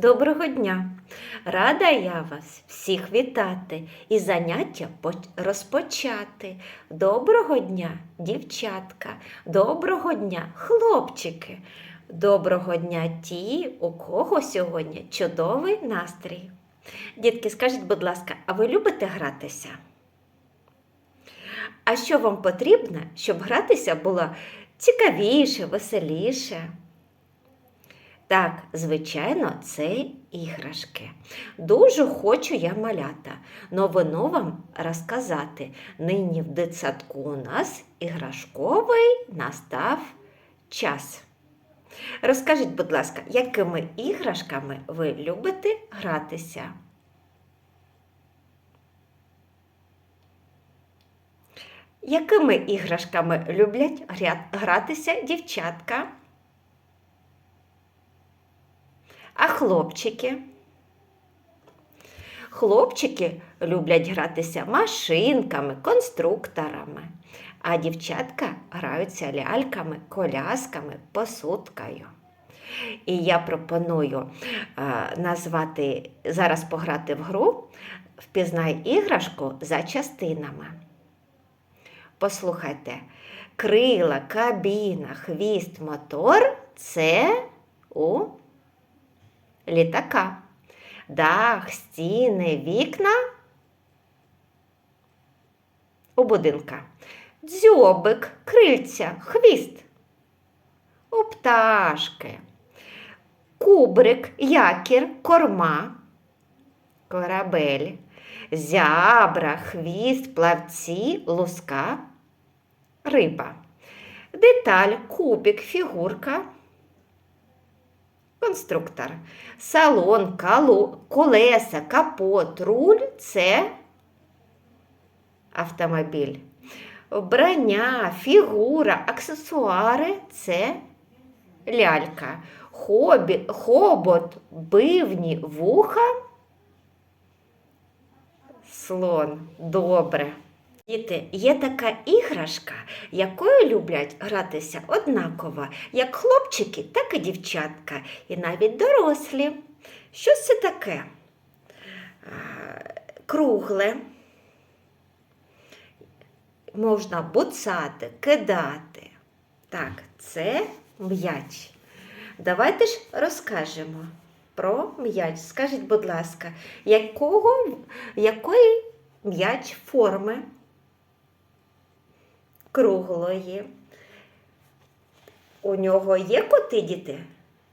Доброго дня! Рада я вас всіх вітати і заняття розпочати. Доброго дня, дівчатка, доброго дня, хлопчики, доброго дня ті, у кого сьогодні чудовий настрій. Дітки, скажіть, будь ласка, а ви любите гратися? А що вам потрібно, щоб гратися було цікавіше, веселіше? Так, звичайно, це іграшки. Дуже хочу я малята. Новину вам розказати. Нині в дитсадку у нас іграшковий настав час. Розкажіть, будь ласка, якими іграшками ви любите гратися? Якими іграшками люблять гратися дівчатка? А хлопчики? Хлопчики люблять гратися машинками, конструкторами, а дівчатка граються ляльками, колясками, посудкою. І я пропоную е, назвати зараз пограти в гру Впізнай іграшку за частинами. Послухайте, крила, кабіна, хвіст, мотор це у літака. Дах, стіни, вікна у будинка. Дзьобик, крильця, хвіст. У пташки. Кубрик, якір, корма, корабель, зябра, хвіст, плавці, луска, риба. Деталь, кубик, фігурка конструктор. Салон, кало, колеса, капот, руль це автомобіль. Вбрання, фігура, аксесуари це лялька. Хобі, хобот, бивні, вуха. Слон. Добре. Діти, є така іграшка, якою люблять гратися однаково, як хлопчики, так і дівчатка, і навіть дорослі. Що це таке? Кругле. Можна буцати, кидати. Так, це м'яч. Давайте ж розкажемо про м'яч. Скажіть, будь ласка, якого, якої м'яч форми? Круглої. У нього є коти діти?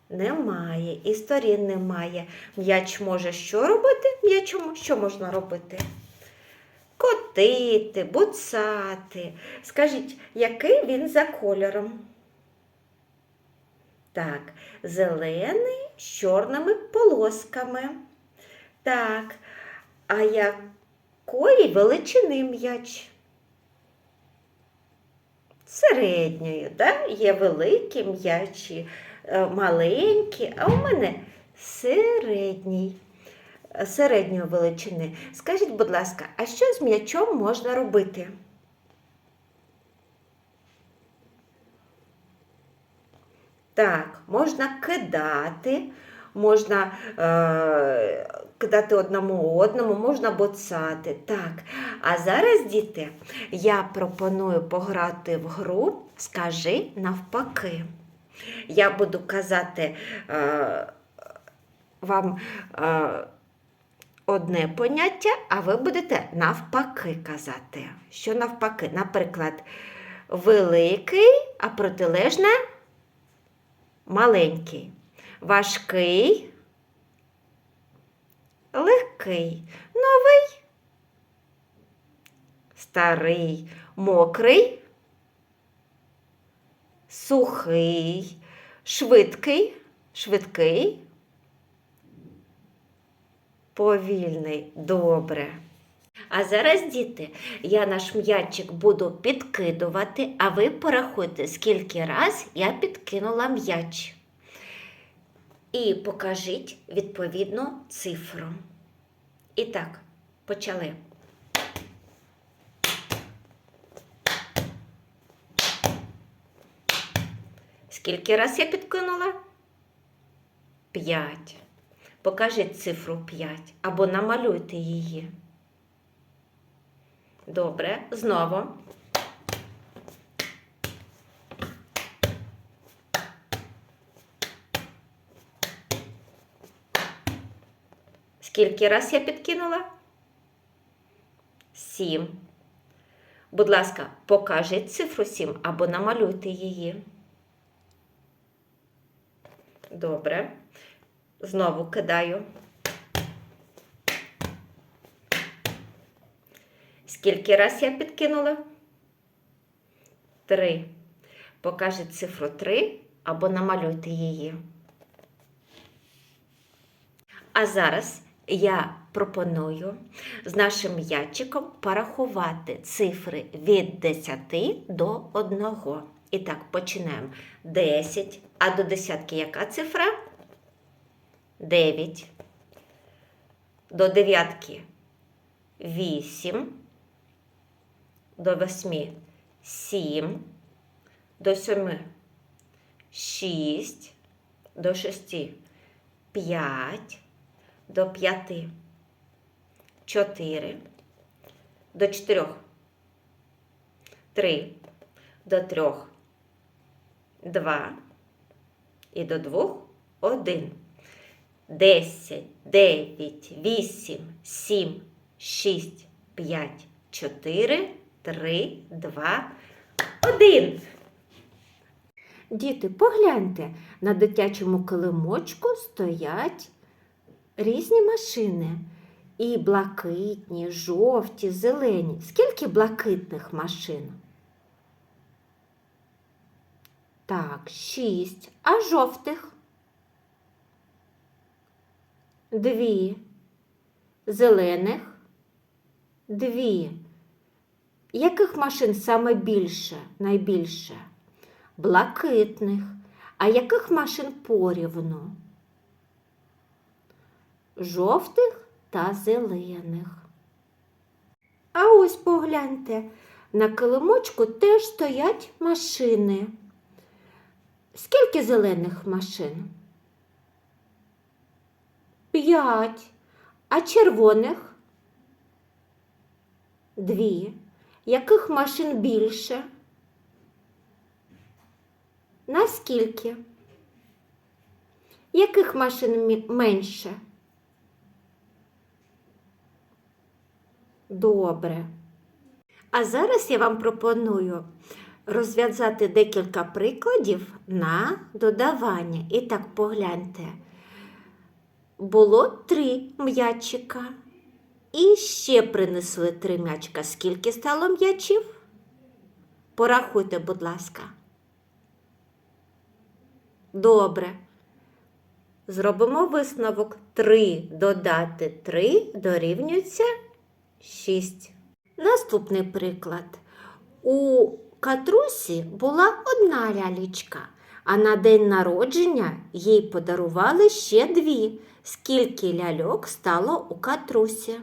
Немає. І сторін немає. М'яч може що робити? М'ячому що можна робити? Котити, буцати. Скажіть, який він за кольором? Так, зелений з чорними полосками. Так, а якої величини м'яч? Середньою. Да? Є великі м'ячі, е, маленькі, а у мене середній, е, середньої величини. Скажіть, будь ласка, а що з м'ячом можна робити? Так, можна кидати, можна е, кидати одному одному, можна боцати. Так. А зараз, діти, я пропоную пограти в гру Скажи навпаки. Я буду казати е, вам е, одне поняття, а ви будете навпаки казати. Що навпаки? Наприклад, великий, а протилежне маленький, важкий, легкий, новий, старий, мокрий, сухий, швидкий, швидкий, повільний, добре. А зараз, діти, я наш м'ячик буду підкидувати, а ви порахуйте, скільки раз я підкинула м'яч. І покажіть відповідну цифру. І так, почали. Скільки раз я підкинула? П'ять. покажіть цифру 5 або намалюйте її. Добре, знову. Скільки раз я підкинула? Сім. Будь ласка, покажіть цифру 7 або намалюйте її. Добре. Знову кидаю. Скільки раз я підкинула? Три. Покажіть цифру 3 або намалюйте її. А зараз я пропоную з нашим м'ячиком порахувати цифри від 10 до 1. І так, починаємо. 10. А до десятки яка цифра? 9. До дев'ятки 8. До 8 7. До 7 6. До 6 5 до 5, 4, до 4, 3, до 3, 2 і до 2, 1. 10, 9, 8, 7, 6, 5, 4, 3, 2, 1. Діти, погляньте, на дитячому килимочку стоять різні машини. І блакитні, жовті, зелені. Скільки блакитних машин? Так, шість. А жовтих? Дві. Зелених? Дві. Яких машин саме більше, найбільше? Блакитних. А яких машин порівну? Жовтих та зелених. А ось погляньте, на килимочку теж стоять машини. Скільки зелених машин? П'ять. А червоних? Дві. Яких машин більше? Наскільки? Яких машин менше? Добре. А зараз я вам пропоную розв'язати декілька прикладів на додавання. І так погляньте. Було три м'ячика. І ще принесли три м'ячка. Скільки стало м'ячів? Порахуйте, будь ласка. Добре. Зробимо висновок. 3 додати 3 дорівнюється 6. Наступний приклад. У Катрусі була одна лялічка, а на день народження їй подарували ще дві. Скільки ляльок стало у Катрусі?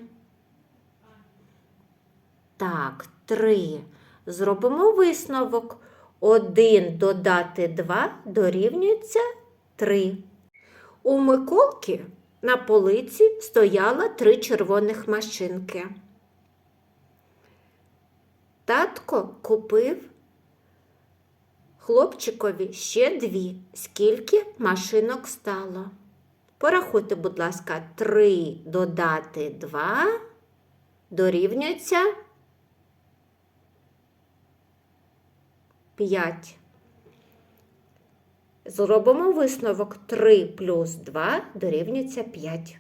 Так, три. Зробимо висновок. Один додати два дорівнюється три. У Миколки на полиці стояло три червоних машинки. Татко купив хлопчикові ще дві. Скільки машинок стало? Порахуйте, будь ласка, три додати два дорівнюється п'ять. Зробимо висновок 3 плюс 2 дорівнюється 5.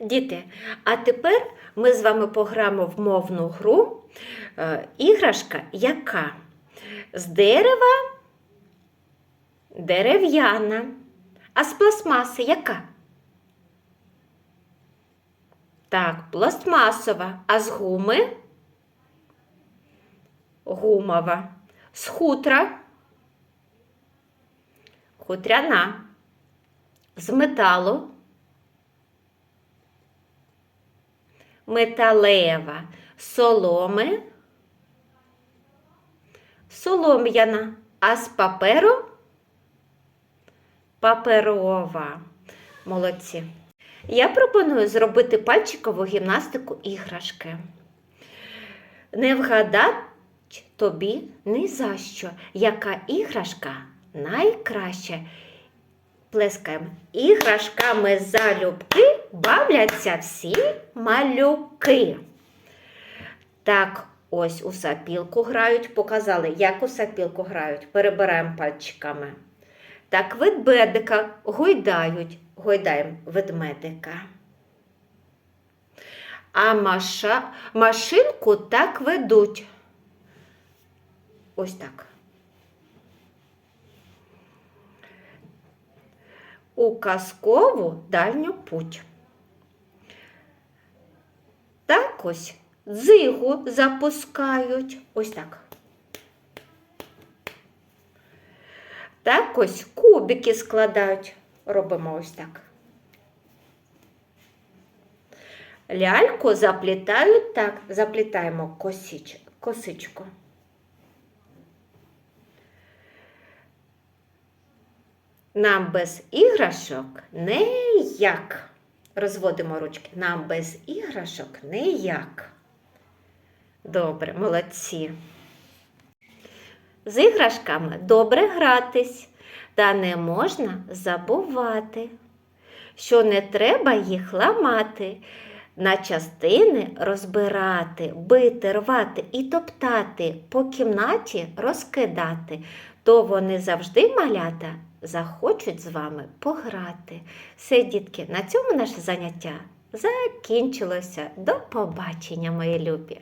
Діти, а тепер ми з вами пограємо в мовну гру е, іграшка, яка? З дерева дерев'яна, а з пластмаси яка? Так, пластмасова, а з гуми? Гумова, з хутра? Хутряна, з металу, металева, соломи, солом'яна, а з паперу паперова. Молодці. Я пропоную зробити пальчикову гімнастику іграшки. Не вгадать тобі ні за що, яка іграшка найкраща. Плескаємо. Іграшками залюбки бавляться всі малюки. Так, ось у сапілку грають, показали, як у сапілку грають. Перебираємо пальчиками. Так, ведмедика гойдають, гойдаємо ведмедика. А маша, машинку так ведуть. Ось так. У казкову дальню путь. Так ось дзигу запускають. Ось так. Так ось кубики складають. Робимо ось так. Ляльку заплітають так, заплітаємо косіч, косичку. Нам без іграшок ніяк. Розводимо ручки. Нам без іграшок ніяк. Добре, молодці. З іграшками добре гратись, та не можна забувати, що не треба їх ламати, на частини розбирати, бити, рвати і топтати, по кімнаті розкидати, то вони завжди малята захочуть з вами пограти. Все, дітки, на цьому наше заняття закінчилося. До побачення, мої любі!